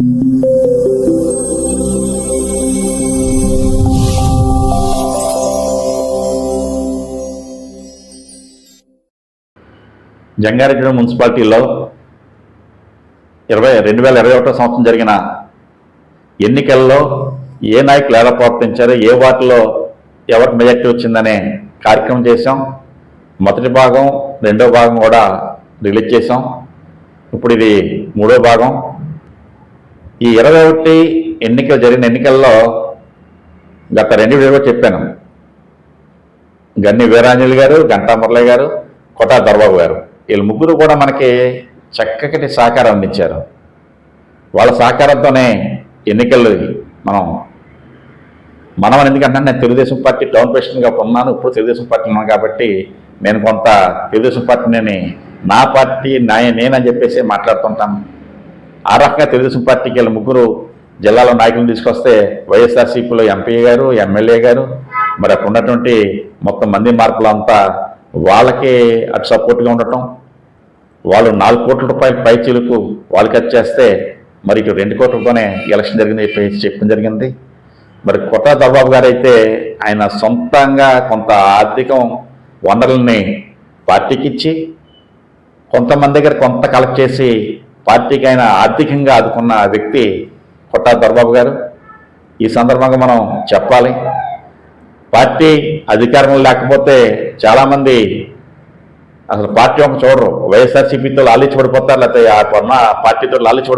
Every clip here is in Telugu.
జంగారెడ్డి మున్సిపాలిటీలో ఇరవై రెండు వేల ఇరవై ఒకటో సంవత్సరం జరిగిన ఎన్నికల్లో ఏ నాయకులు ఎలా ప్రవర్తించారు ఏ వార్డులో ఎవరికి మెజార్టీ వచ్చిందనే కార్యక్రమం చేశాం. మొదటి భాగం రెండో భాగం కూడా రిలీజ్ చేశాం. ఇప్పుడు ఇది మూడో భాగం. ఈ ఇరవై ఒకటి ఎన్నికలు జరిగిన ఎన్నికల్లో గత రెండు వీడియోలో చెప్పాను. గన్ని వీరాంజలి గారు గంటా మురళి గారు కొట్టా దర్బాబు గారు. వీళ్ళు ముగ్గురు కూడా మనకి చక్కటి సహకారం అందించారు. వాళ్ళ సహకారంతోనే ఎన్నికలు మనం మనం ఎందుకంటే నేను తెలుగుదేశం పార్టీ టౌన్ ప్రెసిడెంట్గా ఉన్నాను ఇప్పుడు తెలుగుదేశం పార్టీ ఉన్నాను కాబట్టి నేను కొంత తెలుగుదేశం పార్టీని నా పార్టీ నాయ నేనని చెప్పేసి మాట్లాడుతుంటాను ఆ రకంగా తెలుగుదేశం పార్టీకి వెళ్ళి ముగ్గురు జిల్లాలో నాయకులను తీసుకొస్తే వైఎస్ఆర్సీపీలో ఎంపీ గారు ఎమ్మెల్యే గారు మరి అక్కడ ఉన్నటువంటి మొత్తం మంది మార్పులు అంతా వాళ్ళకి అటు సపోర్ట్గా ఉండటం వాళ్ళు నాలుగు కోట్ల రూపాయల పై చిలుకు వాళ్ళకి వచ్చేస్తే మరి ఇటు రెండు కోట్లతోనే ఎలక్షన్ జరిగింది చెప్పేసి చెప్పడం జరిగింది. మరి కొత్త దర్బాబు గారు అయితే ఆయన సొంతంగా కొంత ఆర్థికం వనరుల్ని పార్టీకి ఇచ్చి కొంతమంది దగ్గర కొంత కలెక్ట్ చేసి పార్టీకి ఆయన ఆర్థికంగా ఆదుకున్న వ్యక్తి కొట్టా దొరబాబు గారు ఈ సందర్భంగా మనం చెప్పాలి. పార్టీ అధికారంలో లేకపోతే చాలామంది అసలు పార్టీ ఒక చూడరు. వైఎస్ఆర్సీపీతో లాలిచ్చి లేకపోతే ఆ పార్టీతో లాలిచ్చి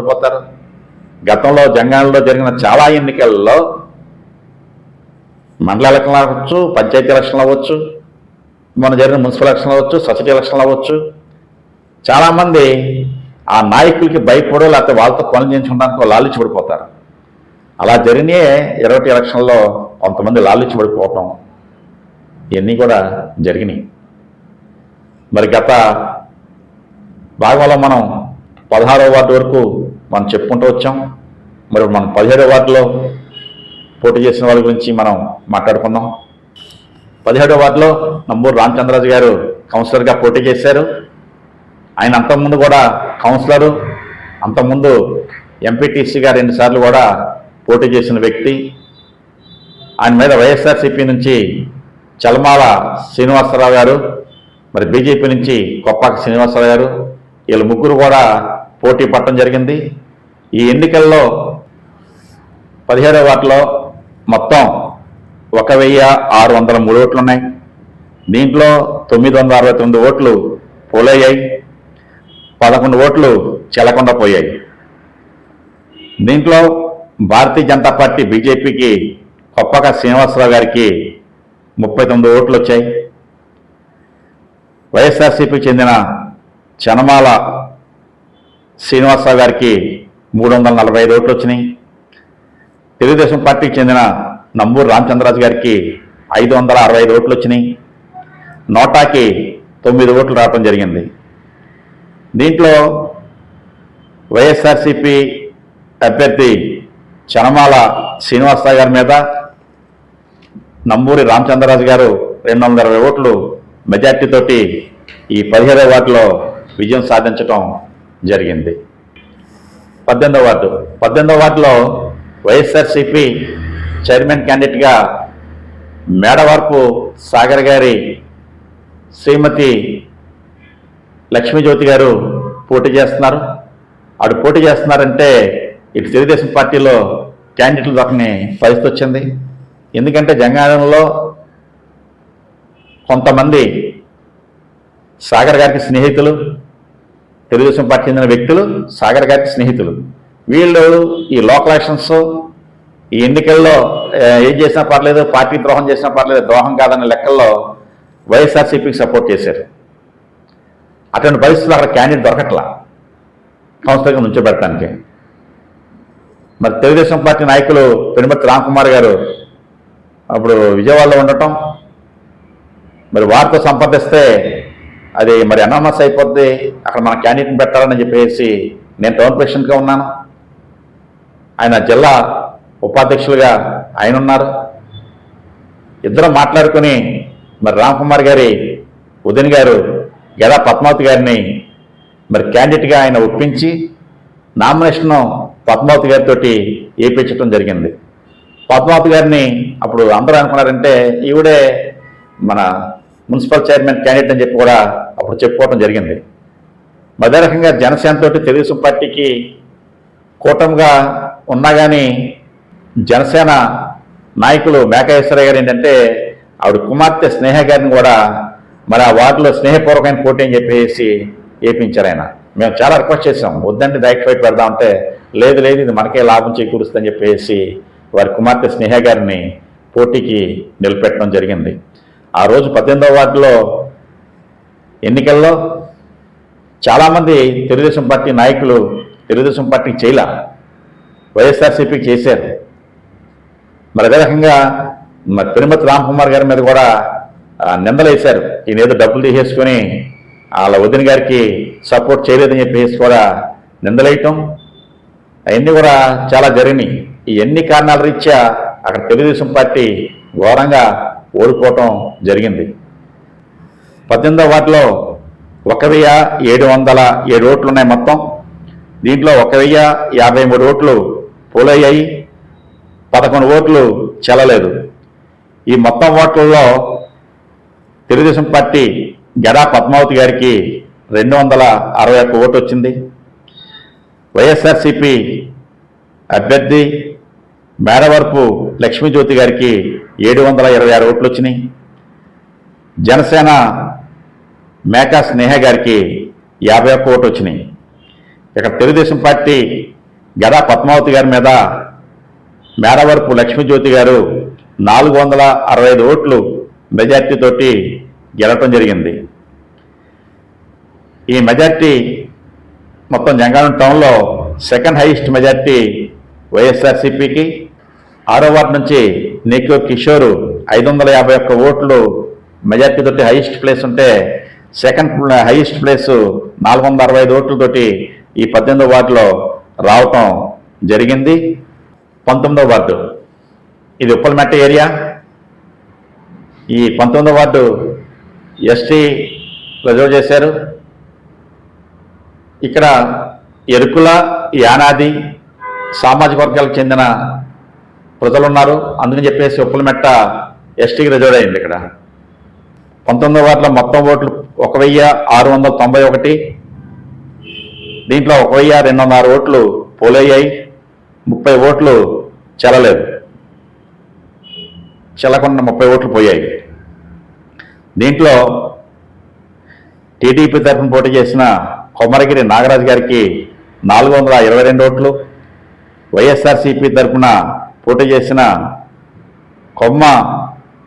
గతంలో జంగాలలో జరిగిన చాలా ఎన్నికల్లో మండల ఎలక్షన్లు అవ్వచ్చు పంచాయతీ ఎలక్షన్లు అవ్వచ్చు మన జరిగిన మున్సిపల్ ఎలక్షన్లు అవ్వచ్చు సొసైటీ ఎలక్షన్లు అవ్వచ్చు. చాలామంది ఆ నాయకులకి భయపడో లేకపోతే వాళ్ళతో పనులు చేయించుకోవడానికి లాలిచ్చి పడిపోతారు. అలా జరిగినే ఇరవై ఎలక్షన్లో కొంతమంది లాలిచ్చి పడిపోవటం ఇవన్నీ కూడా జరిగినాయి. మరి గత భాగంలో మనం పదహారవ వార్డు వరకు మనం చెప్పుకుంటూ వచ్చాం. మరి మనం పదిహేడో వార్డులో పోటీ చేసిన వాళ్ళ గురించి మనం మాట్లాడుకుందాం. పదిహేడవ వార్డులో నంబూరు రామచంద్రరాజు గారు కౌన్సిలర్గా పోటీ చేశారు. ఆయన అంతకుముందు కూడా కౌన్సిలరు అంతకుముందు ఎంపీటీసీగా రెండుసార్లు కూడా పోటీ చేసిన వ్యక్తి. ఆయన మీద వైఎస్ఆర్సీపీ నుంచి చలమాల శ్రీనివాసరావు గారు మరి బీజేపీ నుంచి కొప్పాక శ్రీనివాసరావు గారు వీళ్ళ ముగ్గురు కూడా పోటీ పట్టడం జరిగింది. ఈ ఎన్నికల్లో పదిహేడవ వాటిలో మొత్తం ఒక వెయ్యి ఆరు వందల మూడు ఓట్లు ఉన్నాయి దీంట్లో తొమ్మిది వందల అరవై తొమ్మిది ఓట్లు పోలయ్యాయి. పదకొండు ఓట్లు చెల్లకుండా పోయాయి. దీంట్లో భారతీయ జనతా పార్టీ బీజేపీకి కొప్పక శ్రీనివాసరావు గారికి ముప్పై తొమ్మిది ఓట్లు వచ్చాయి. వైఎస్ఆర్సీపీకి చెందిన చనమాల శ్రీనివాసరావు గారికి మూడు వందల నలభై ఐదు ఓట్లు వచ్చినాయి. తెలుగుదేశం పార్టీకి చెందిన నంబూరు రామచంద్రరాజు గారికి ఐదు వందల అరవై ఐదు ఓట్లు వచ్చినాయి. నోటాకి తొమ్మిది ఓట్లు రావడం జరిగింది. దీంట్లో వైఎస్ఆర్సీపీ అభ్యర్థి చనమాల శ్రీనివాసరావు గారి మీద నంబూరి రామచంద్రరాజు గారు రెండు వందల ఇరవై ఓట్లు మెజార్టీతోటి ఈ పదిహేడవ వార్డులో విజయం సాధించటం జరిగింది. పద్దెనిమిదవ వార్డు. పద్దెనిమిదవ వార్డులో వైఎస్ఆర్సీపీ చైర్మన్ క్యాండిడేట్గా మేడవరపు సాగర్ గారి శ్రీమతి లక్ష్మీజ్యోతి గారు పోటీ చేస్తున్నారు. ఆడు పోటీ చేస్తున్నారంటే ఇటు తెలుగుదేశం పార్టీలో క్యాండిడేట్లు దొరకని పరిస్థితి వచ్చింది. ఎందుకంటే జంగారంలో కొంతమంది సాగర్ గారికి స్నేహితులు తెలుగుదేశం పార్టీ చెందిన వ్యక్తులు సాగర్ గారికి స్నేహితులు. వీళ్ళు ఈ లోకల్ ఎలక్షన్స్ ఈ ఎన్నికల్లో ఏం చేసినా పర్లేదు పార్టీ ద్రోహం చేసినా పర్లేదు ద్రోహం కాదనే లెక్కల్లో వైఎస్ఆర్సీపీకి సపోర్ట్ చేశారు. అటువంటి పరిస్థితులు అక్కడ క్యాండిడేట్ దొరకట్లా. కౌన్సిలర్గా నుంచోబెడటానికి మరి తెలుగుదేశం పార్టీ నాయకులు పెనుమతి రామ్కుమార్ గారు అప్పుడు విజయవాడలో ఉండటం. మరి వారితో సంప్రదిస్తే అది మరి అనామస్ అయిపోద్ది. అక్కడ మన క్యాండిడేట్ని పెట్టాలని చెప్పేసి నేను టౌన్ ప్రెసిడెంట్గా ఉన్నాను. ఆయన జిల్లా ఉపాధ్యక్షులుగా ఆయన ఉన్నారు. ఇద్దరం మాట్లాడుకుని మరి రామ్కుమార్ గారి ఉదయన్ గారు గదా పద్మావతి గారిని మరి క్యాండిడేట్గా ఆయన ఒప్పించి నామినేషన్ పద్మావతి గారితో ఏపించడం జరిగింది. పద్మావతి గారిని అప్పుడు అందరూ అనుకున్నారంటే ఈవిడే మన మున్సిపల్ చైర్మన్ క్యాండిడేట్ అని చెప్పి కూడా అప్పుడు చెప్పుకోవడం జరిగింది. అదే రకంగా జనసేన తెలుగుదేశం పార్టీకి కూటమిగా ఉన్నా కానీ జనసేన నాయకులు మేకాయేశ్వరయ్య గారు ఏంటంటే ఆవిడ కుమార్తె స్నేహ గారిని కూడా మరి ఆ వార్డులో స్నేహపూర్వకమైన పోటీ అని చెప్పేసి ఏపించారు ఆయన. మేము చాలా రిక్వెస్ట్ చేసాం వద్దంటే డైరెక్ట్ వైపు పెడదామంటే లేదు లేదు ఇది మనకే లాభం చేకూరుస్తుందని చెప్పేసి వారి కుమార్తె స్నేహ గారిని పోటీకి నిలబెట్టడం జరిగింది. ఆ రోజు పద్దెనిమిదవ వార్డులో ఎన్నికల్లో చాలామంది తెలుగుదేశం పార్టీ నాయకులు తెలుగుదేశం పార్టీకి చేయలే వైఎస్ఆర్సీపీకి చేశారు. మరి అదే రకంగా మరి తిరుమతి రామ్ కుమార్ గారి మీద కూడా నిందలేశారు. ఈయనేదో డబ్బులు తీసేసుకొని వాళ్ళ వదిన గారికి సపోర్ట్ చేయలేదని చెప్పేసి కూడా నిందలేయటం అవన్నీ కూడా చాలా జరిగినాయి. ఈ ఎన్ని కారణాల రీత్యా అక్కడ తెలుగుదేశం పార్టీ ఘోరంగా ఓడిపోవటం జరిగింది. పద్దెనిమిదవ వార్డులో ఒక వెయ్యి ఏడు వందల ఏడు ఓట్లు ఉన్నాయి మొత్తం. దీంట్లో ఒక వెయ్యి యాభై మూడు ఓట్లు పోలయ్యాయి. పదకొండు ఓట్లు చెల్లలేదు. ఈ మొత్తం ఓట్లలో తెలుగుదేశం పార్టీ గడా పద్మావతి గారికి రెండు వందల అరవై ఒక్క ఓటు వచ్చింది వైఎస్ఆర్సిపి అభ్యర్థి మేడవరపు లక్ష్మీజ్యోతి గారికి ఏడు వందల ఇరవై ఆరు ఓట్లు వచ్చినాయి జనసేన మేకా స్నేహ గారికి యాభై ఒక్క ఓటు వచ్చినాయి ఇక్కడ తెలుగుదేశం పార్టీ గడా పద్మావతి గారి మీద మేడవరపు లక్ష్మీజ్యోతి గారు నాలుగు వందల అరవై ఐదు ఓట్లు మెజార్టీతోటి గెలవటం జరిగింది. ఈ మెజార్టీ మొత్తం జంగారం టౌన్లో సెకండ్ హైయెస్ట్ మెజార్టీ వైఎస్ఆర్సీపీకి ఆరో వార్డు నుంచి నీకో కిషోరు ఐదు వందల యాభై ఒక్క ఓట్లు మెజార్టీతోటి హైయెస్ట్ ప్లేస్ ఉంటే సెకండ్ హైయెస్ట్ ప్లేసు నాలుగు వందల అరవై ఐదు ఓట్లతోటి ఈ పద్దెనిమిదో వార్డులో రావటం జరిగింది. పంతొమ్మిదో వార్డు. ఇది ఉప్పలమెట్ట ఏరియా. ఈ పంతొమ్మిదో వార్డు ఎస్టీ రిజర్వ్ చేశారు. ఇక్కడ ఎరుకుల యానాది సామాజిక వర్గాలకు చెందిన ప్రజలు ఉన్నారు అందుకని చెప్పేసి ఉప్పలమెట్ట ఎస్టీకి రిజర్వ్ అయింది ఇక్కడ. పంతొమ్మిదో వార్డులో మొత్తం ఓట్లు ఒక వెయ్యి ఆరు వందల తొంభై ఒకటి దీంట్లో ఒక వెయ్యి రెండు వందల ఆరు ఓట్లు పోలయ్యాయి. ముప్పై ఓట్లు చెల్లలేదు. చెల్లకుండా ముప్పై ఓట్లు పోయాయి. దీంట్లో టీడీపీ తరఫున పోటీ చేసిన కొమరగిరి నాగరాజు గారికి నాలుగు వందల ఇరవై రెండు ఓట్లు వైఎస్ఆర్సీపీ తరఫున పోటీ చేసిన కొమ్మ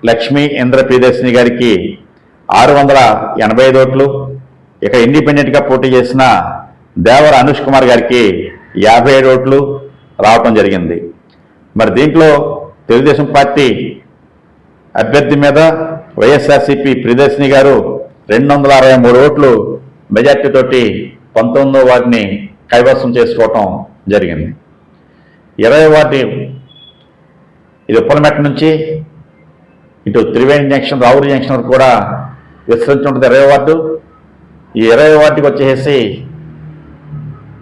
లక్ష్మీ ఇంద్ర ప్రియదర్శిని గారికి ఆరు వందల ఎనభై ఐదు ఓట్లు ఇక ఇండిపెండెంట్గా పోటీ చేసిన దేవర అనుష్ కుమార్ గారికి యాభై ఏడు ఓట్లు రావటం జరిగింది. మరి దీంట్లో తెలుగుదేశం పార్టీ అభ్యర్థి మీద వైఎస్ఆర్సీపీ ప్రియదర్శిని గారు రెండు వందల అరవై మూడు ఓట్లు మెజార్టీతోటి పంతొమ్మిదో వార్డుని కైవసం చేసుకోవటం జరిగింది. ఇరవై వార్డు ఇది ఉప్పలమెట్ నుంచి ఇటు త్రివేణి జంక్షన్ రావురి జంక్షన్ వరకు కూడా విస్తరించి ఉంటుంది ఇరవై వార్డు. ఈ ఇరవై వార్డుకి వచ్చేసి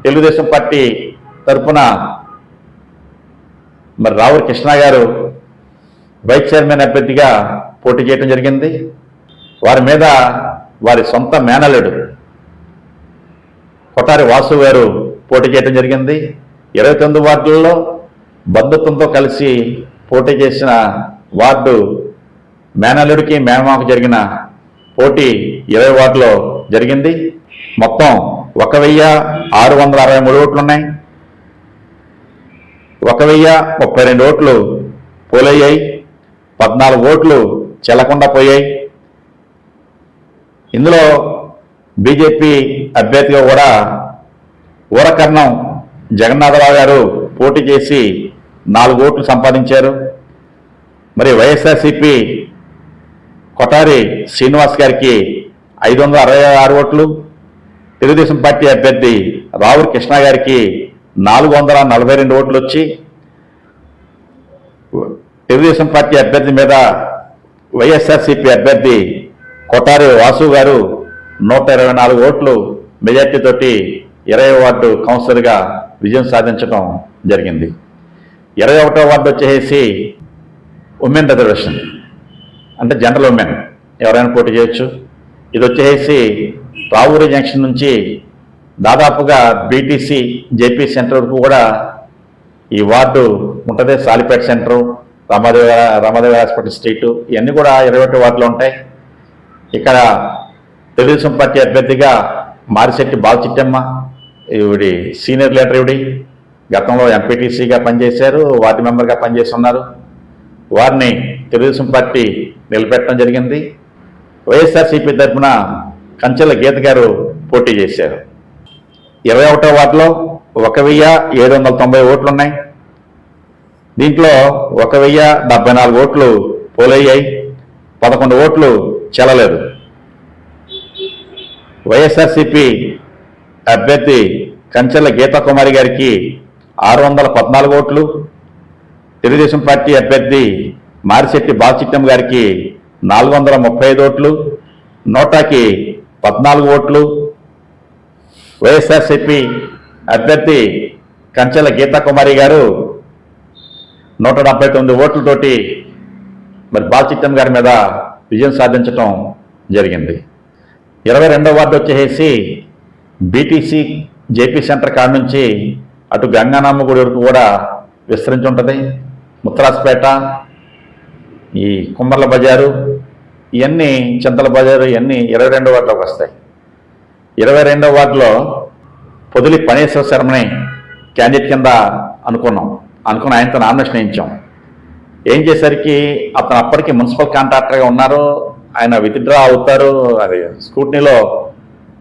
తెలుగుదేశం పార్టీ తరఫున మరి రావురి కృష్ణ గారు వైస్ చైర్మన్ అభ్యర్థిగా పోటీ చేయడం జరిగింది. వారి మీద వారి సొంత మేనలుడు కొటారి వాసు గారు పోటీ చేయడం జరిగింది. ఇరవై తొమ్మిది వార్డులలో బంధుత్వంతో కలిసి పోటీ చేసిన వార్డు మేనల్లుడికి మేనమాకు జరిగిన పోటీ ఇరవై వార్డులో జరిగింది. మొత్తం ఒక వెయ్యి ఆరు వందల అరవై మూడు ఓట్లు ఉన్నాయి. ఒక వెయ్యి ముప్పై రెండు ఓట్లు పోలయ్యాయి. పద్నాలుగు ఓట్లు చెల్లకుండా పోయాయి. ఇందులో బీజేపీ అభ్యర్థిగా కూడా ఊరకర్ణం జగన్నాథరావు గారు పోటీ చేసి నాలుగు ఓట్లు సంపాదించారు. మరి వైఎస్ఆర్సీపీ కొటారి శ్రీనివాస్ గారికి ఐదు వందల అరవై ఆరు ఓట్లు. తెలుగుదేశం పార్టీ అభ్యర్థి రావుల్ కృష్ణ గారికి నాలుగు వందల నలభై రెండు ఓట్లు వచ్చి తెలుగుదేశం పార్టీ అభ్యర్థి మీద వైఎస్ఆర్సీపీ అభ్యర్థి కొటారి వాసు గారు నూట ఇరవై నాలుగు ఓట్లు మెజార్టీతోటి ఇరవై వార్డు కౌన్సిలర్గా విజయం సాధించడం జరిగింది. ఇరవై ఒకటో వార్డు వచ్చేసి ఉమెన్ రిజర్వేషన్ అంటే జనరల్ ఉమెన్ ఎవరైనా పోటీ చేయొచ్చు. ఇది వచ్చేసి రావూరి జంక్షన్ నుంచి దాదాపుగా బీటీసీ జేపీ సెంటర్ వరకు కూడా ఈ వార్డు ఉంటుంది Salipeta centre. Ramadevi Ramadevi hospital street ఇవన్నీ కూడా ఇరవై ఒకటి వార్డులో ఉంటాయి. ఇక్కడ తెలుగుదేశం పార్టీ అభ్యర్థిగా మారిశెట్టి బాలచిట్టమ్మ ఈవిడి సీనియర్ లీడర్ ఇవిడి గతంలో ఎంపీటీసీగా పనిచేశారు వార్డు మెంబర్గా పనిచేస్తున్నారు. వారిని తెలుగుదేశం పార్టీ నిలబెట్టడం జరిగింది. వైఎస్ఆర్సీపీ తరఫున కంచెల గీత గారు పోటీ చేశారు. ఇరవై ఒకటో వార్డులో ఒక వెయ్యి ఏడు వందల తొంభై ఓట్లున్నాయి. దీంట్లో ఒక వెయ్యి డెబ్బై నాలుగు ఓట్లు పోలయ్యాయి. పదకొండు ఓట్లు చెల్లలేదు. వైఎస్ఆర్సిపి అభ్యర్థి కంచెల గీతాకుమారి గారికి ఆరు వందల పద్నాలుగు ఓట్లు. తెలుగుదేశం పార్టీ అభ్యర్థి మారిశెట్టి బాలచిట్టం గారికి నాలుగు వందల ముప్పై ఐదు ఓట్లు. నోటాకి పద్నాలుగు ఓట్లు. వైఎస్ఆర్సిపి అభ్యర్థి కంచెల గీతాకుమారి గారు నూట డెబ్బై తొమ్మిది ఓట్లతోటి మరి బాలచిత్తం గారి మీద విజయం సాధించటం జరిగింది. ఇరవై రెండవ వార్డు వచ్చేసి బీటీసీ జేపీ సెంటర్ కాడ నుంచి అటు గంగానామ్మ గుడి వరకు కూడా విస్తరించి ఉంటుంది ముత్తరాజపేట ఈ కుమ్మర్ల బజారు ఇవన్నీ చింతల బజారు ఇవన్నీ ఇరవై రెండవ వార్డులోకి వస్తాయి. ఇరవై రెండవ వార్డులో పొదిలి పనేశ్వర శర్మని క్యాండిడేట్ కింద అనుకున్నాం. అనుకుని ఆయనతో నామినేషన్ వేయించాం ఏం చేసరికి అతను అప్పటికి మున్సిపల్ కాంట్రాక్టర్గా ఉన్నారు ఆయన విత్డ్రా అవుతారు అది స్కూటనీలో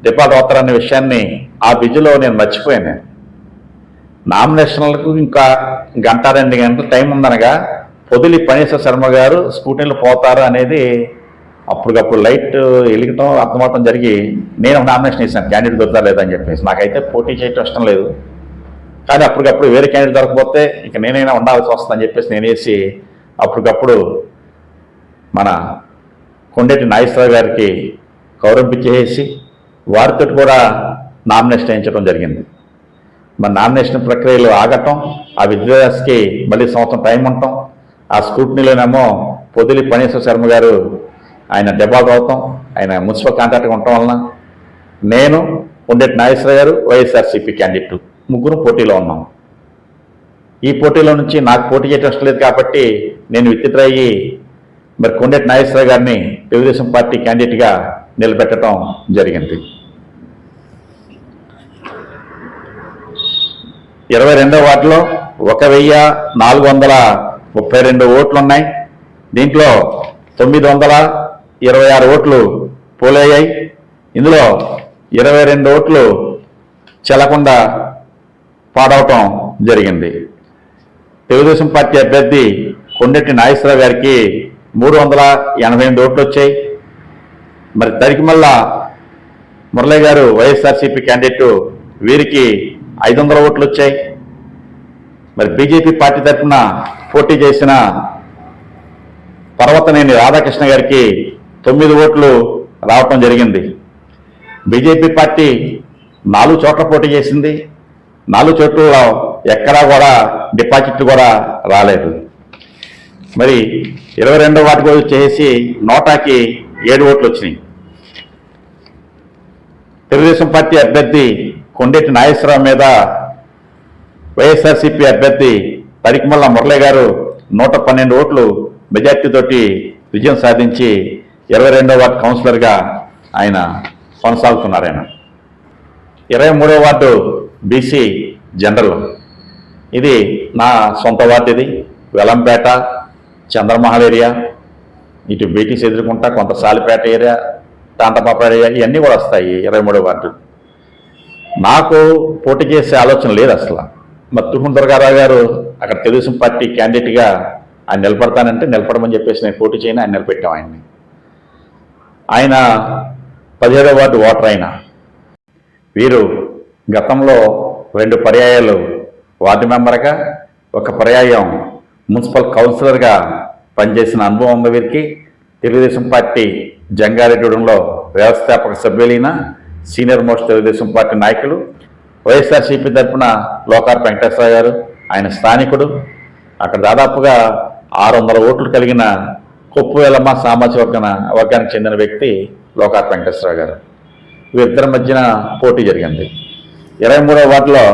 డిపాజిట్ అవుతారనే విషయాన్ని ఆ బిజీలో నేను మర్చిపోయాను. నామినేషన్లకు ఇంకా గంట రెండు గంటల టైం ఉందనగా పొదిలి పనేశ్వర శర్మ గారు స్కూటీలో పోతారు అనేది అప్పటికప్పుడు లైట్ వెలిగటం అర్థమవటం జరిగి నేను నామినేషన్ ఇస్తాను క్యాండిడేట్ దొరుకుతా లేదని చెప్పేసి. నాకైతే పోటీ చేయటం ఇష్టం లేదు. కానీ అప్పటికప్పుడు వేరే క్యాండిడేట్ దొరకపోతే ఇక నేనైనా ఉండాల్సి వస్తుందని చెప్పేసి నేనేసి అప్పటికప్పుడు మన కొండేటి నాగేశ్వరరావు గారికి గౌరవించేసి వారితో కూడా నామినేషన్ వేయించడం జరిగింది. మరి నామినేషన్ ప్రక్రియలు ఆగటం ఆ విద్యార్థికి మళ్ళీ సంవత్సరం టైం ఉండటం ఆ స్కూటనీలోనేమో పొదిలి పనేశ్వర శర్మ గారు ఆయన డెబాల్ అవుతాం ఆయన మున్సిపల్ కాంట్రాక్ట్గా ఉండటం వలన నేను ఉండేటి నాగేశ్వర గారు వైఎస్ఆర్సీపీ క్యాండిడేట్. ముగ్గురు పోటీలో ఉన్నాం. ఈ పోటీలో నుంచి నాకు పోటీ చేయడం లేదు కాబట్టి నేను విత్డ్రా అయ్యి మరి కొండేటి నాగేశ్వరరావు గారిని తెలుగుదేశం పార్టీ క్యాండిడేట్గా నిలబెట్టడం జరిగింది. ఇరవై రెండో వార్డులో ఒక వెయ్యి నాలుగు వందల ముప్పై రెండు ఓట్లు ఉన్నాయి. దీంట్లో తొమ్మిది వందల ఇరవై ఆరు ఓట్లు పోలయ్యాయి. ఇందులో ఇరవై రెండు ఓట్లు చెల్లకుండా పాడవటం జరిగింది. తెలుగుదేశం పార్టీ అభ్యర్థి కొండెట్టి నాగేశ్వరరావు గారికి మూడు వందల ఎనభై ఎనిమిది ఓట్లు వచ్చాయి. మరి తరికిమల్ల మురళి గారు వైఎస్ఆర్సీపీ క్యాండిడేట్ వీరికి ఐదు వందల ఓట్లు వచ్చాయి. మరి బీజేపీ పార్టీ తరఫున పోటీ చేసిన పర్వతనేని రాధాకృష్ణ గారికి తొమ్మిది ఓట్లు రావటం జరిగింది. బీజేపీ పార్టీ నాలుగు చోట్ల పోటీ చేసింది. నాలుగు చోట్లలో ఎక్కడా కూడా డిపాజిట్ కూడా రాలేదు. మరి ఇరవై రెండో వాటికి చేసి నోటాకి ఏడు ఓట్లు వచ్చినాయి. తెలుగుదేశం పార్టీ అభ్యర్థి కొండేటి నాగేశ్వరరావు మీద వైఎస్ఆర్సీపీ అభ్యర్థి పరికిమల్ల మురళి గారు నూట పన్నెండు ఓట్లు మెజార్టీతోటి విజయం సాధించి ఇరవై రెండో వార్డు కౌన్సిలర్గా ఆయన కొనసాగుతున్నారు ఆయన. ఇరవై మూడో వార్డు బీసీ జనరల్ ఇది నా సొంత వార్డు ఇది వెలంపేట చంద్రమహల్ ఏరియా. ఇటు బీటీస్ ఎదుర్కొంటా కొంత సాలిపేట ఏరియా తాంతపాప ఏరియా ఇవన్నీ కూడా వస్తాయి ఇరవై మూడో వార్డు. నాకు పోటీ చేసే ఆలోచన లేదు అసలు. మరి తుహున్ దుర్గారావు గారు అక్కడ తెలుగుదేశం పార్టీ క్యాండిడేట్గా ఆయన నిలబడతానంటే నిలబడమని చెప్పేసి నేను పోటీ చేయని ఆయన నిలబెట్టాం ఆయన్ని. ఆయన పదిహేడో వార్డు ఓటర్ ఆయన వీరు గతంలో రెండు పర్యాయాలు. వార్డు మెంబర్గా ఒక పర్యాయం మున్సిపల్ కౌన్సిలర్గా పనిచేసిన అనుభవం ఉంది వీరికి. తెలుగుదేశం పార్టీ జంగారెడ్డిగూడెంలో వ్యవస్థాపక సభ్యులైన సీనియర్ మోస్ట్ తెలుగుదేశం పార్టీ నాయకులు వైఎస్ఆర్సీపీ తరఫున లోకార్ వెంకటేశ్వర గారు ఆయన స్థానికుడు. అక్కడ దాదాపుగా ఆరు వందల ఓట్లు కలిగిన కొప్పు వెలమ్మ సామాజిక వర్గన వర్గానికి చెందిన వ్యక్తి లోకార్ వెంకటేశ్వర గారు. వీరిద్దరి మధ్యన పోటీ జరిగింది. ఇరవై మూడవ వార్డులో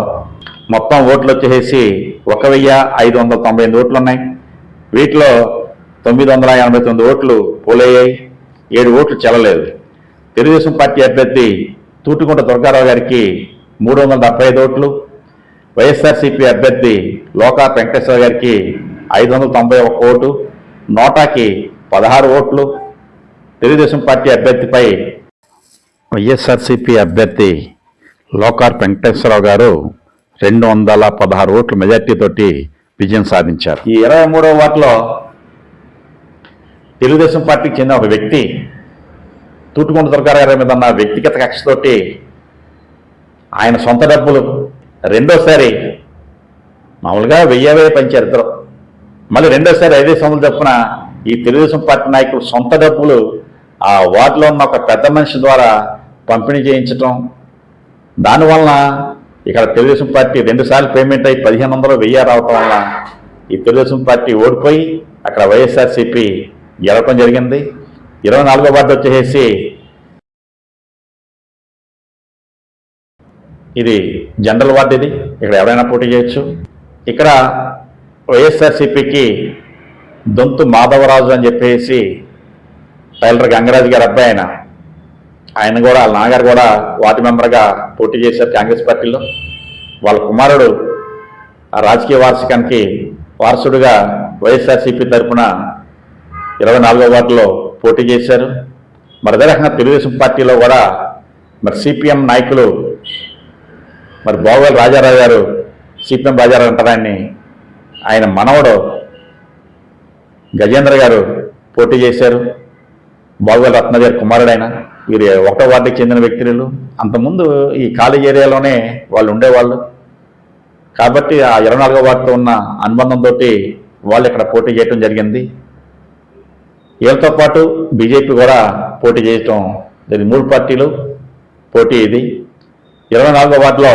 మొత్తం ఓట్లు వచ్చేసి ఒక వెయ్యి ఐదు వందల తొంభై ఎనిమిది ఓట్లు ఉన్నాయి. వీటిలో తొమ్మిది వందల ఎనభై తొమ్మిది ఓట్లు పోలయ్యాయి. ఏడు ఓట్లు చెల్లలేదు. తెలుగుదేశం పార్టీ అభ్యర్థి తూటుకుంట దుర్గారావు గారికి మూడు వందల డెబ్బై ఐదు ఓట్లు. వైఎస్ఆర్సీపీ అభ్యర్థి లోకా వెంకటేశ్వర గారికి ఐదు వందల తొంభై ఒక్క ఓటు. నోటాకి పదహారు ఓట్లు. తెలుగుదేశం పార్టీ అభ్యర్థిపై వైఎస్ఆర్సీపీ అభ్యర్థి లోకార్ వెంకటేశ్వరరావు గారు రెండు వందల పదహారు ఓట్ల మెజార్టీతోటి విజయం సాధించారు. ఈ ఇరవై మూడవ వార్డులో తెలుగుదేశం పార్టీకి చెందిన ఒక వ్యక్తి తూటుకొండ దుర్గారావు గారి మీద ఉన్న వ్యక్తిగత కక్షతోటి ఆయన సొంత డబ్బులు రెండోసారి మామూలుగా వెయ్యవే పంచారు ఇద్దరు. మళ్ళీ రెండోసారి ఐదే సంవత్సరం చొప్పున ఈ తెలుగుదేశం పార్టీ నాయకులు సొంత డబ్బులు ఆ వార్డులో ఉన్న ఒక పెద్ద మనిషి ద్వారా పంపిణీ చేయించటం దానివలన ఇక్కడ తెలుగుదేశం పార్టీ రెండుసార్లు పేమెంట్ అయ్యి పదిహేను వందలు వెయ్యి రావటం వలన ఈ తెలుగుదేశం పార్టీ ఓడిపోయి అక్కడ వైఎస్ఆర్సీపీ గెలవటం జరిగింది. ఇరవై నాలుగో వార్డు వచ్చేసి ఇది జనరల్ వార్డు ఇది. ఇక్కడ ఎవరైనా పోటీ చేయొచ్చు. ఇక్కడ వైఎస్ఆర్సీపీకి దొంతు మాధవరాజు అని చెప్పేసి టైలర్ గంగరాజు గారి అబ్బాయి ఆయన. ఆయన కూడా వాళ్ళ నాన్నగారు కూడా వార్డు మెంబర్గా పోటీ చేశారు కాంగ్రెస్ పార్టీలో. వాళ్ళ కుమారుడు ఆ రాజకీయ వార్షికానికి వారసుడుగా వైఎస్ఆర్సీపీ తరఫున ఇరవై నాలుగో వార్డులో పోటీ చేశారు. మరి అదే రకంగా తెలుగుదేశం పార్టీలో కూడా మరి సిపిఎం నాయకులు మరి బాగోలు రాజారావు గారు సిపిఎం రాజారావు అంటారాన్ని ఆయన మనవడు గజేంద్ర గారు పోటీ చేశారు. బాగోలు రత్నగారి కుమారుడు ఆయన వీరు ఒకటో వార్డుకి చెందిన వ్యక్తులు? అంతకుముందు ఈ కాలేజ్ ఏరియాలోనే వాళ్ళు ఉండేవాళ్ళు. కాబట్టి ఆ ఇరవై నాలుగో వార్డుతో ఉన్న అనుబంధంతో వాళ్ళు ఇక్కడ పోటీ చేయటం జరిగింది. వీళ్ళతో పాటు బీజేపీ కూడా పోటీ చేయటం జరిగింది. మూడు పార్టీలు పోటీ ఇది. ఇరవై నాలుగో వార్డులో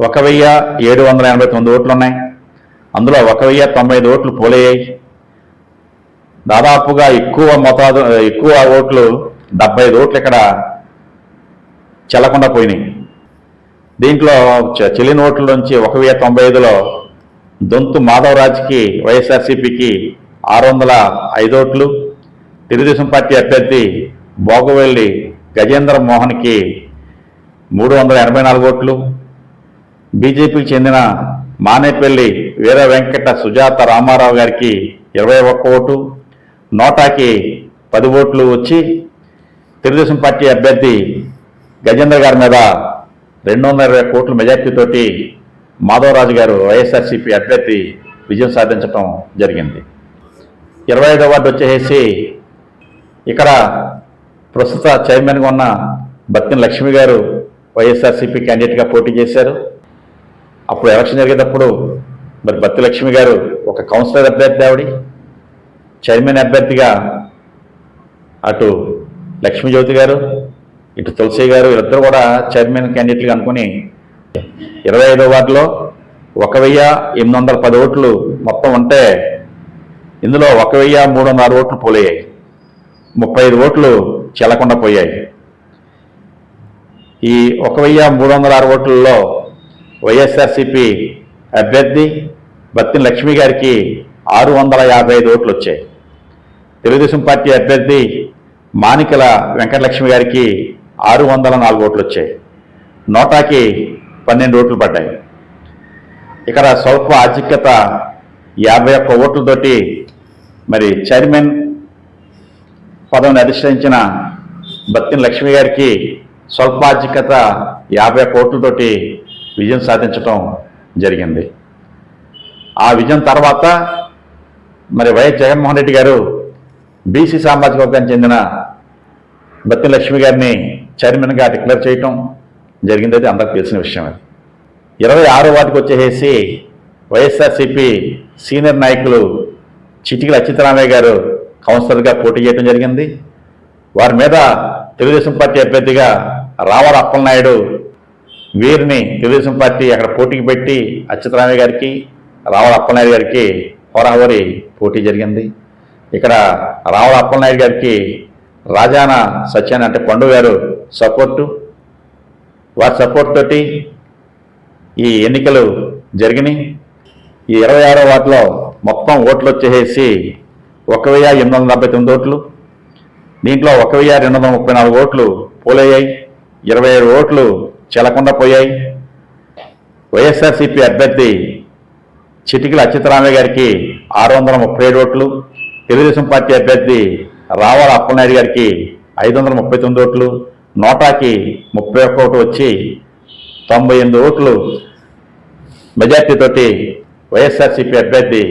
ఒక వెయ్యి ఏడు వందల ఎనభై తొమ్మిది ఓట్లు ఉన్నాయి. అందులో ఒక వెయ్యి తొంభై ఐదు ఓట్లు పోలయ్యాయి. దాదాపుగా ఎక్కువ మోతాదు ఎక్కువ ఓట్లు డెబ్బై ఓట్లు ఇక్కడ చెల్లకుండా పోయినాయి. దీంట్లో చె- చెల్లిన ఓట్ల నుంచి ఒక వెయ్యి తొంభై ఐదులో దొంతు మాధవరాజ్కి వైఎస్ఆర్సీపీకి ఆరు వందల ఐదు ఓట్లు. తెలుగుదేశం పార్టీ అభ్యర్థి బోగవెల్లి గజేంద్ర మోహన్కి మూడు వందల ఎనభై నాలుగు ఓట్లు. బీజేపీకి చెందిన మానేపల్లి వీర వెంకట సుజాత రామారావు గారికి ఇరవై ఒక్క ఓటు. నోటాకి పది ఓట్లు వచ్చి తెలుగుదేశం పార్టీ అభ్యర్థి గజేంద్ర గారి మీద రెండు వందల ఇరవై కోట్ల మెజార్టీతోటి మాధవరాజు గారు వైఎస్ఆర్సీపీ అభ్యర్థి విజయం సాధించడం జరిగింది. ఇరవై ఐదో వార్డు వచ్చేసి ఇక్కడ ప్రస్తుత చైర్మన్గా ఉన్న బత్తిన లక్ష్మి గారు వైఎస్ఆర్సీపీ క్యాండిడేట్గా పోటీ చేశారు. అప్పుడు ఎలక్షన్ జరిగేటప్పుడు మరి బత్తి లక్ష్మి గారు ఒక కౌన్సిలర్ అభ్యర్థి ఆవిడ చైర్మన్ అభ్యర్థిగా అటు లక్ష్మీజ్యోతి గారు ఇటు తులసి గారు వీళ్ళిద్దరు కూడా చైర్మన్ క్యాండిడేట్లుగా అనుకుని ఇరవై ఐదో వార్డులో ఒక వెయ్యి ఎనిమిది వందల పది ఓట్లు మొత్తం ఉంటే ఇందులో ఒక వెయ్యి మూడు వందల ఆరు ఓట్లు పోలయ్యాయి. ముప్పై ఐదు ఓట్లు చెల్లకుండా పోయాయి. ఈ ఒక వెయ్యి మూడు వందల ఆరు ఓట్లలో వైఎస్ఆర్సిపి అభ్యర్థి బత్తిన లక్ష్మి గారికి ఆరు వందల యాభై ఐదు ఓట్లు వచ్చాయి. తెలుగుదేశం పార్టీ అభ్యర్థి మానికల వెంకటలక్ష్మి గారికి ఆరు వందల నాలుగు ఓట్లు వచ్చాయి. నోటాకి పన్నెండు ఓట్లు పడ్డాయి. ఇక్కడ స్వల్ప ఆధిక్యత యాభై ఒక్క ఓట్లతోటి మరి చైర్మన్ పదవిని అధిష్ఠించిన బత్తిన లక్ష్మి గారికి స్వల్ప ఆధిక్యత యాభై ఒక్క ఓట్లతోటి విజయం సాధించటం జరిగింది. ఆ విజయం తర్వాత మరి వైఎస్ జగన్మోహన్ రెడ్డి గారు బీసీ సామాజిక వర్గానికి చెందిన బత్తి లక్ష్మి గారిని చైర్మన్గా డిక్లేర్ చేయటం జరిగింది అది అందరికి తెలిసిన విషయం అది. ఇరవై ఆరో వాటికి వచ్చేసి వైఎస్ఆర్సీపీ సీనియర్ నాయకులు చిటికల అచ్యుతరామయ్య గారు కౌన్సిలర్గా పోటీ చేయడం జరిగింది. వారి మీద తెలుగుదేశం పార్టీ అభ్యర్థిగా రావర అప్పలనాయుడు వీరిని తెలుగుదేశం పార్టీ అక్కడ పోటీకి పెట్టి అచ్యుతరామయ్య గారికి రావర అప్పలనాయుడు గారికి హోరాహోరి పోటీ జరిగింది. ఇక్కడ రావుల అప్పలనాయుడు గారికి రాజాన సత్యాన్ని అంటే పండు గారు సపోర్టు. వారి సపోర్ట్ తోటి ఈ ఎన్నికలు జరిగినాయి. ఈ ఇరవై ఆరో వాటిలో మొత్తం ఓట్లు వచ్చేసి ఒక వెయ్యి ఎనిమిది వందల డెబ్బై తొమ్మిది ఓట్లు దీంట్లో ఒక వెయ్యి రెండు వందల ముప్పై నాలుగు ఓట్లు పోలయ్యాయి. ఇరవై ఏడు ఓట్లు చెలకుండా పోయాయి. వైఎస్ఆర్సీపీ అభ్యర్థి చిటికల అచ్యుతరామయ్య గారికి ఆరు వందల ముప్పై ఏడు ఓట్లు తెలుగుదేశం పార్టీ అభ్యర్థి రావాల అప్పలనాయుడు గారికి ఐదు వందల ముప్పై తొమ్మిది ఓట్లు నోటాకి ముప్పై ఒక్క ఓటు వచ్చి తొంభై ఎనిమిది ఓట్లు మెజార్టీతోటి వైఎస్ఆర్సీపీ అభ్యర్థి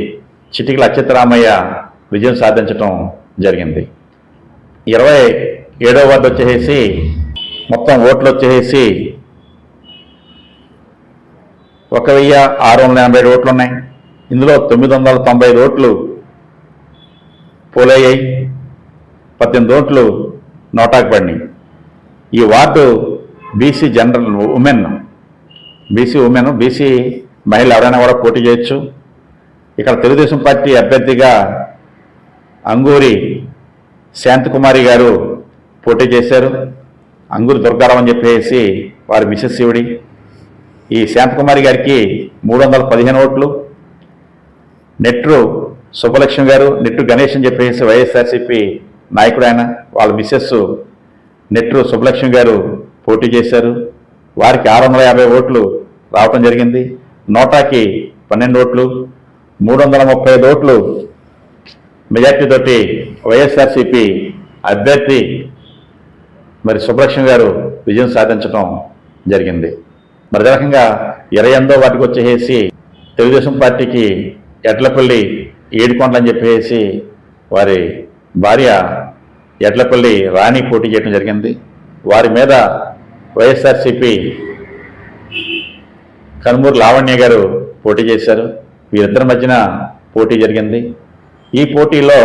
చిటికల అచ్యుతరామయ్య విజయం సాధించడం జరిగింది. ఇరవై ఏడవ వార్డు వచ్చేసి మొత్తం ఓట్లు వచ్చేసి ఒక వెయ్యి ఆరు వందల ఎనభై ఓట్లు ఉన్నాయి ఇందులో తొమ్మిది వందల తొంభై ఐదు ఓట్లు పోలయ్యాయి. పద్దెనిమిది ఓట్లు నోటాకు పడినాయి. ఈ ward BC general women BC women BC మహిళ ఎవరైనా కూడా పోటీ చేయొచ్చు. ఇక్కడ తెలుగుదేశం పార్టీ అభ్యర్థిగా అంగూరి శాంతకుమారి గారు పోటీ చేశారు. అంగూరి దుర్గారావు అని చెప్పేసి వారి మిసెస్ శివుడి. ఈ శాంతకుమారి గారికి మూడు వందల పదిహేను ఓట్లు. నెట్రు సుబ్బలక్ష్మి గారు నెట్టు గణేష్ అని చెప్పేసి వైఎస్ఆర్సీపీ నాయకుడు ఆయన వాళ్ళ మిస్సెస్ నెట్టు సుబ్బలక్ష్మి గారు పోటీ చేశారు. వారికి ఆరు వందల యాభై ఓట్లు రావటం జరిగింది. నోటాకి పన్నెండు ఓట్లు మూడు వందల ముప్పై ఐదు ఓట్లు మెజార్టీతోటి వైఎస్ఆర్సీపీ అభ్యర్థి మరి సుబ్బలక్ష్మి గారు విజయం సాధించడం జరిగింది. మరి రకంగా ఇరవై ఎనిమిదో వాటికి వచ్చేసి తెలుగుదేశం పార్టీకి ఎడ్లపల్లి ఏడుకొండలు అని చెప్పేసి వారి భార్య ఎడ్లపల్లి రాణి పోటీ చేయడం జరిగింది. వారి మీద వైఎస్ఆర్సిపి కనుమూరు లావణ్య గారు పోటీ చేశారు. వీరిద్దరి మధ్యన పోటీ జరిగింది. ఈ పోటీలో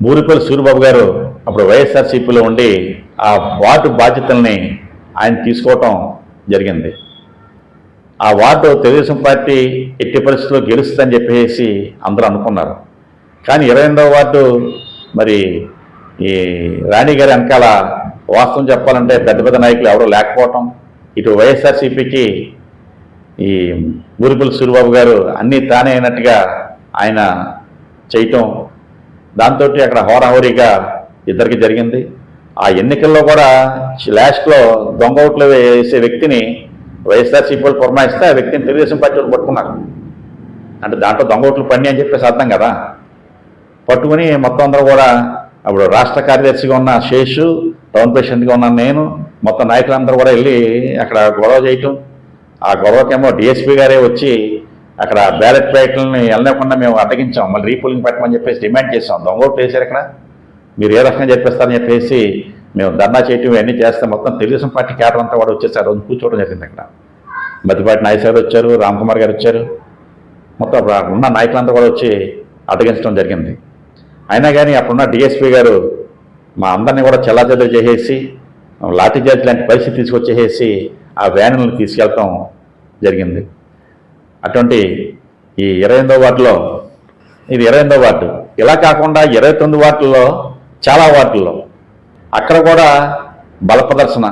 బూరిపల్లి సూరిబాబు గారు అప్పుడు వైఎస్ఆర్సీపీలో ఉండి ఆ వార్డు బాధ్యతల్ని ఆయన తీసుకోవటం జరిగింది. ఆ వార్డు తెలుగుదేశం పార్టీ ఎట్టి పరిస్థితుల్లో గెలుస్తుందని చెప్పేసి అందరూ అనుకున్నారు. కానీ ఇరవై ఎనిమిదవ వార్డు మరి ఈ రాణి గారి వెనకాల వాస్తవం చెప్పాలంటే పెద్ద పెద్ద నాయకులు ఎవరూ లేకపోవటం ఇటు వైఎస్ఆర్సీపీకి ఈ ఊరిపల్లి సూరిబాబు గారు అన్నీ తానే అయినట్టుగా ఆయన చేయటం దాంతో అక్కడ హోరాహోరీగా ఇద్దరికి జరిగింది. ఆ ఎన్నికల్లో కూడా లాస్ట్లో దొంగ ఓట్లు వేసే వ్యక్తిని వైఎస్ఆర్సీపీ వాళ్ళు పురమాయిస్తే ఆ వ్యక్తిని తెలుగుదేశం పార్టీ వాళ్ళు పట్టుకున్నారు. అంటే దాంట్లో దొంగ ఓట్లు పని అని చెప్పేసి అర్థం కదా? పట్టుకుని మొత్తం అందరూ కూడా అప్పుడు రాష్ట్ర కార్యదర్శిగా ఉన్న శేషు టౌన్ ప్రెసిడెంట్గా ఉన్న నేను మొత్తం నాయకులందరూ కూడా వెళ్ళి అక్కడ గొడవ చేయటం. ఆ గొడవకేమో డిఎస్పీ గారే వచ్చి అక్కడ బ్యాలెట్ ప్యాకెట్లని వెళ్ళకుండా మేము అడ్డగించాం. మళ్ళీ రీపోలింగ్ పెట్టమని చెప్పేసి డిమాండ్ చేసాం దొంగ ఓట్లు వేశారు ఇక్కడ. మీరు ఏ రకంగా చెప్పేస్తారని చెప్పేసి మేము ధర్నా చేయటం ఇవన్నీ చేస్తే మొత్తం తెలుగుదేశం పార్టీ కేటర్ అంతా కూడా వచ్చేసి ఆ కూర్చోవడం జరిగింది అక్కడ. మధ్యపాటి నాయక్ గారు వచ్చారు రామ్ కుమార్ గారు వచ్చారు. మొత్తం అప్పుడు ఉన్న నాయకులంతా కూడా వచ్చి అడ్డగించడం జరిగింది. అయినా కానీ అప్పుడున్న డిఎస్పీ గారు మా అందరినీ కూడా చెల్లాచెల్లు చేసేసి లాఠీ జాతి లాంటి పరిస్థితి తీసుకొచ్చేసేసి ఆ వ్యానులను తీసుకెళ్ళటం జరిగింది. అటువంటి ఈ ఇరవై ఎనిమిదో వార్డులో ఇది ఇరవై ఎనిమిదో వార్డు. ఇలా కాకుండా ఇరవై తొమ్మిది వార్డుల్లో చాలా వార్డుల్లో అక్కడ కూడా బల ప్రదర్శన.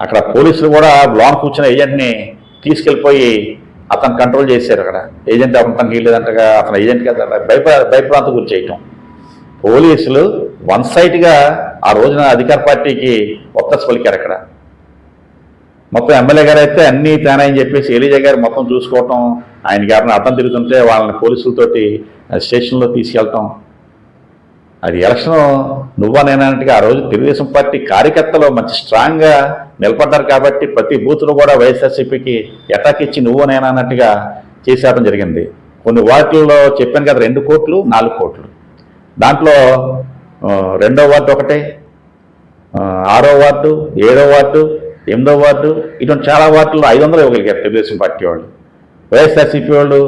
అక్కడ పోలీసులు కూడా లోన్ కూర్చున్న ఏజెంట్ని తీసుకెళ్ళిపోయి అతను కంట్రోల్ చేశారు అక్కడ. ఏజెంట్ అతనికి లేదంటగా అతను ఏజెంట్ కదా భయప భయప్రాంత గురి చేయటం. పోలీసులు వన్ సైడ్గా ఆ రోజున అధికార పార్టీకి ఒత్తస్ పలికారు అక్కడ. మొత్తం ఎమ్మెల్యే గారు అయితే అన్నీ తేనాయని చెప్పేసి ఎలిజా గారు మొత్తం చూసుకోవటం ఆయన గారిని అర్థం తిరుగుతుంటే వాళ్ళని పోలీసులతోటి స్టేషన్లో తీసుకెళ్ళటం అది ఎలక్షన్ నువ్వా నేనన్నట్టుగా ఆ రోజు తెలుగుదేశం పార్టీ కార్యకర్తలు మంచి స్ట్రాంగ్గా నిలబడ్డారు కాబట్టి ప్రతి బూత్లో కూడా వైఎస్ఆర్సీపీకి అటాక్ ఇచ్చి నువ్వు నేనన్నట్టుగా చేసేయడం జరిగింది. కొన్ని వార్డుల్లో చెప్పాను కదా రెండు కోట్లు నాలుగు కోట్లు. దాంట్లో రెండో వార్డు ఒకటే ఆరో వార్డు ఏడో వార్డు ఎనిమిదో వార్డు ఇటువంటి చాలా వార్డుల్లో ఐదు వందలు ఇవ్వగలిగారు తెలుగుదేశం పార్టీ వాళ్ళు. వైఎస్ఆర్సీపీ వాళ్ళు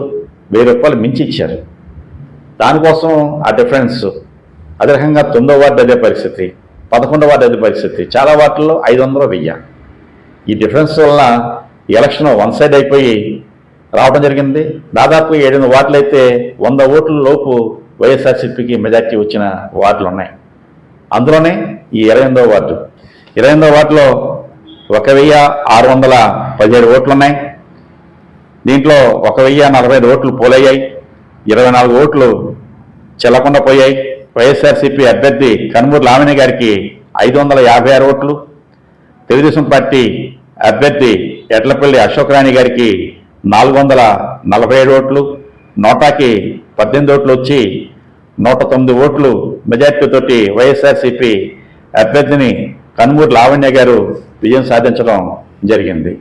వెయ్యి రూపాయలు మించి ఇచ్చారు. దానికోసం ఆ డిఫరెన్స్ అదే రకంగా తొమ్మిదో వార్డు అదే పరిస్థితి పదకొండవ వార్డు అదే పరిస్థితి చాలా వార్డుల్లో ఐదు వందలు వెయ్యి. ఈ డిఫరెన్స్ వలన ఎలక్షన్ వన్ సైడ్ అయిపోయి రావడం జరిగింది. దాదాపు ఏడెనిమిది వార్డులు అయితే వంద ఓట్ల లోపు వైఎస్ఆర్సీపీకి మెజార్టీ వచ్చిన వార్డులు ఉన్నాయి అందులోనే ఈ ఇరవై ఎనిమిదో వార్డు. ఇరవై ఎనిమిదో వార్డులో ఒక వెయ్యి ఆరు వందల పదిహేడు ఓట్లు ఉన్నాయి దీంట్లో ఒక వెయ్యి నలభై ఐదు ఓట్లు పోలయ్యాయి. ఇరవై నాలుగు ఓట్లు చెల్లకుండా పోయాయి. వైఎస్ఆర్సీపీ అభ్యర్థి కనుమూరు లావణ్య గారికి ఐదు వందల యాభై ఆరు ఓట్లు. తెలుగుదేశం పార్టీ అభ్యర్థి ఎడ్లపల్లి అశోక్ రాణి గారికి నాలుగు వందల నలభై ఏడు ఓట్లు. నోటాకి పద్దెనిమిది ఓట్లు వచ్చి నూట తొమ్మిది ఓట్లు మెజార్టీతోటి వైఎస్ఆర్సీపీ అభ్యర్థిని కనుమూరు లావణ్య గారు విజయం సాధించడం జరిగింది.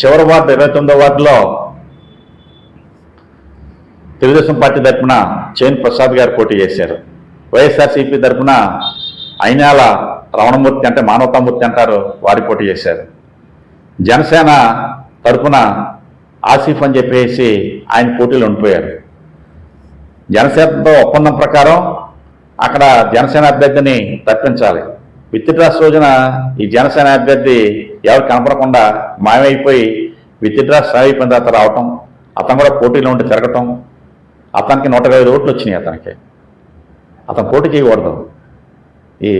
చివరి వార్డు ఇరవై తొమ్మిదో వార్డులో తెలుగుదేశం పార్టీ తరఫున చేన్ ప్రసాద్ గారు పోటీ చేశారు. వైఎస్ఆర్సీపీ తరఫున అయినాల రమణమూర్తి అంటే మానవతామూర్తి అంటారు వారి పోటీ చేశారు. జనసేన తరఫున ఆసిఫ్ అని చెప్పేసి ఆయన పోటీలు ఉండిపోయారు. జనసేనతో ఒప్పందం ప్రకారం అక్కడ జనసేన అభ్యర్థిని తప్పించాలి. విత్డ్రాస్ రోజున ఈ జనసేన అభ్యర్థి ఎవరు కనపడకుండా మాయమైపోయి విత్డ్రాస్ అయిపోయిన తర్వాత రావటం అతను కూడా పోటీలో ఉండి తిరగటం అతనికి నూట ఇరవై ఐదు ఓట్లు వచ్చినాయి అతనికి. అతను పోటీ చేయకూడదు. ఈ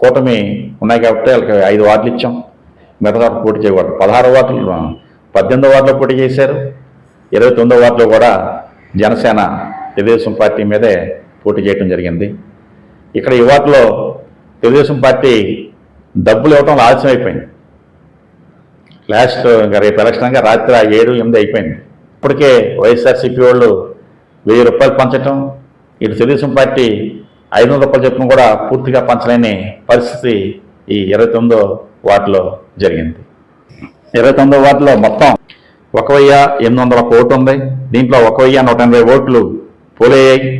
కూటమి ఉన్నాయి కాబట్టి వాళ్ళకి ఐదు వార్డులు ఇచ్చాం. మిగతా పోటీ చేయకూడదు. పదహారు వార్డులు పద్దెనిమిదో వార్డులో పోటీ చేశారు. ఇరవై తొమ్మిదో వార్డులో కూడా జనసేన తెలుగుదేశం పార్టీ మీదే పోటీ చేయడం జరిగింది. ఇక్కడ ఈ వార్డులో తెలుగుదేశం పార్టీ డబ్బులు ఇవ్వటం ఆలస్యం అయిపోయింది. లాస్ట్ రేపు ఎలక్షన్ రాత్రి ఏడు ఎనిమిది అయిపోయింది. ఇప్పటికే వైఎస్ఆర్సీపీ వాళ్ళు వెయ్యి రూపాయలు పంచటం ఇటు తెలుగుదేశం పార్టీ ఐదు వందల రూపాయలు చెప్పిన కూడా పూర్తిగా పంచలేని పరిస్థితి ఈ ఇరవై తొమ్మిదో వార్డులో జరిగింది. ఇరవై తొమ్మిదో వార్డులో మొత్తం ఒక వెయ్యి ఎనిమిది వందల కోట్లు ఓటు ఉంది. దీంట్లో ఒక వెయ్యి నూట ఎనభై ఓట్లు పోలయ్యాయి.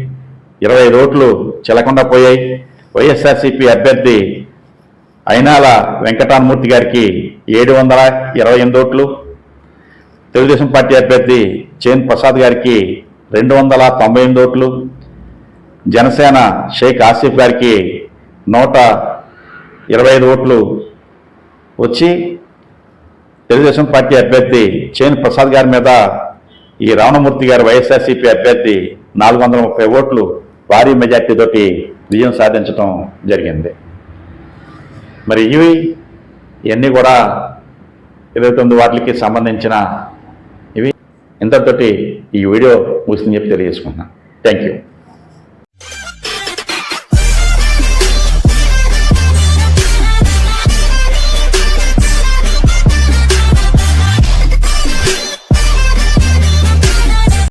ఇరవై ఐదు ఓట్లు చెలకుండా పోయాయి. వైఎస్ఆర్సీపీ అభ్యర్థి అయినాల వెంకటామూర్తి గారికి ఏడు వందల ఇరవై ఎనిమిది ఓట్లు. తెలుగుదేశం పార్టీ అభ్యర్థి చేన్ ప్రసాద్ గారికి రెండు వందల తొంభై ఎనిమిది ఓట్లు. జనసేన షేక్ ఆసిఫ్ గారికి నూట ఇరవై ఐదు ఓట్లు వచ్చి తెలుగుదేశం పార్టీ అభ్యర్థి చేని ప్రసాద్ గారి మీద ఈ రావణమూర్తి గారి వైఎస్ఆర్సీపీ అభ్యర్థి నాలుగు వందల ముప్పై ఓట్లు భారీ మెజార్టీతోటి విజయం సాధించడం జరిగింది. మరి ఇవి ఇవన్నీ కూడా ఇరవై తొమ్మిది వాటికి సంబంధించిన ఇంతటితోటి ఈ వీడియో ముగిసింది చెప్పి తెలియజేసుకుంటున్నాను థ్యాంక్ యూ